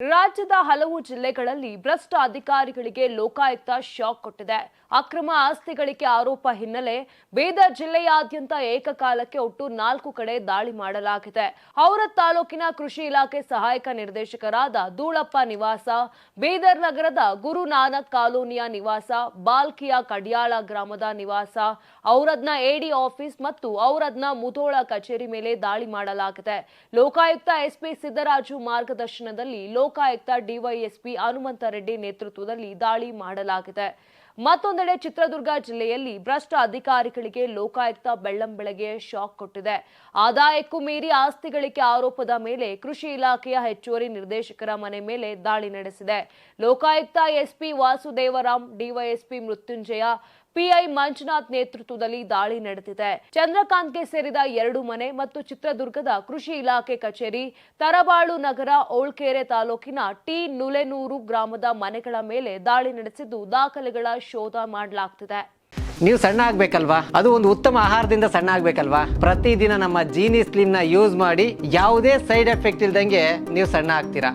ರಾಜ್ಯದ ಹಲವು ಜಿಲ್ಲೆಗಳಲ್ಲಿ ಭ್ರಷ್ಟ ಅಧಿಕಾರಿಗಳಿಗೆ ಲೋಕಾಯುಕ್ತ ಶಾಕ್ ಕೊಟ್ಟಿದೆ. ಅಕ್ರಮ ಆಸ್ತಿ ಗಳಿಕೆ ಆರೋಪ ಹಿನ್ನೆಲೆ ಬೀದರ್ ಜಿಲ್ಲೆಯಾದ್ಯಂತ ಏಕಕಾಲಕ್ಕೆ ಒಟ್ಟು ನಾಲ್ಕು ಕಡೆ ದಾಳಿ ಮಾಡಲಾಗಿದೆ. ಔರತ್ ತಾಲೂಕಿನ ಕೃಷಿ ಇಲಾಖೆ ಸಹಾಯಕ ನಿರ್ದೇಶಕರಾದ ಧೂಳಪ್ಪ ನಿವಾಸ, ಬೀದರ್ ನಗರದ ಗುರು ನಾನಕ್ ಕಾಲೋನಿಯ ನಿವಾಸ, ಬಾಲ್ಕಿಯ ಕಡಿಯಾಳ ಗ್ರಾಮದ ನಿವಾಸ, ಔರದ್ನ ಎಡಿ ಆಫೀಸ್ ಮತ್ತು ಔರದ್ನ ಮುಧೋಳ ಕಚೇರಿ ಮೇಲೆ ದಾಳಿ ಮಾಡಲಾಗಿದೆ. ಲೋಕಾಯುಕ್ತ ಎಸ್ಪಿ ಸಿದ್ದರಾಜು ಮಾರ್ಗದರ್ಶನದಲ್ಲಿ ಲೋಕಾಯುಕ್ತ ಡಿವೈಎಸ್ಪಿ ಹನುಮಂತ ರೆಡ್ಡಿ ನೇತೃತ್ವದಲ್ಲಿ ದಾಳಿ ಮಾಡಲಾಗಿದೆ. ಮತ್ತೊಂದೆಡೆ ಚಿತ್ರದುರ್ಗ ಜಿಲ್ಲೆಯಲ್ಲಿ ಭ್ರಷ್ಟ ಅಧಿಕಾರಿಗಳಿಗೆ ಲೋಕಾಯುಕ್ತ ಬೆಳ್ಳಂಬೆಳಗ್ಗೆ ಶಾಕ್ ಕೊಟ್ಟಿದೆ. ಆದಾಯಕ್ಕೂ ಮೀರಿ ಆಸ್ತಿ ಗಳಿಕೆ ಆರೋಪದ ಮೇಲೆ ಕೃಷಿ ಇಲಾಖೆಯ ಹೆಚ್ಚುವರಿ ನಿರ್ದೇಶಕರ ಮನೆ ಮೇಲೆ ದಾಳಿ ನಡೆಸಿದೆ. Lokayukta SP Vasudevaram, DySP Mrutyunjaya, PI Manjunath ನೇತೃತ್ವದಲ್ಲಿ ದಾಳಿ ನಡೆದಿದೆ. ಚಂದ್ರಕಾಂತ್ಗೆ ಸೇರಿದ ಎರಡು ಮನೆ ಮತ್ತು ಚಿತ್ರದುರ್ಗದ ಕೃಷಿ ಇಲಾಖೆ ಕಚೇರಿ, ತರಬಾಳು ನಗರ, ಓಳ್ಕೆರೆ ತಾಲೂಕಿನ ಟಿ ನುಲೆನೂರು ಗ್ರಾಮದ ಮನೆಗಳ ಮೇಲೆ ದಾಳಿ ನಡೆಸಿದ್ದು ದಾಖಲೆಗಳ ಶೋಧ ಮಾಡಲಾಗ್ತಿದೆ. ನೀವು ಸಣ್ಣ ಆಗ್ಬೇಕಲ್ವಾ? ಅದು ಒಂದು ಉತ್ತಮ ಆಹಾರದಿಂದ ಸಣ್ಣ ಆಗ್ಬೇಕಲ್ವಾ? ಪ್ರತಿದಿನ ನಮ್ಮ ಜೀನಿ ಸ್ಲಿಮ್ನ ಯೂಸ್ ಮಾಡಿ ಯಾವುದೇ ಸೈಡ್ ಎಫೆಕ್ಟ್ ಇಲ್ದಂಗೆ ನೀವು ಸಣ್ಣ ಆಗ್ತೀರಾ?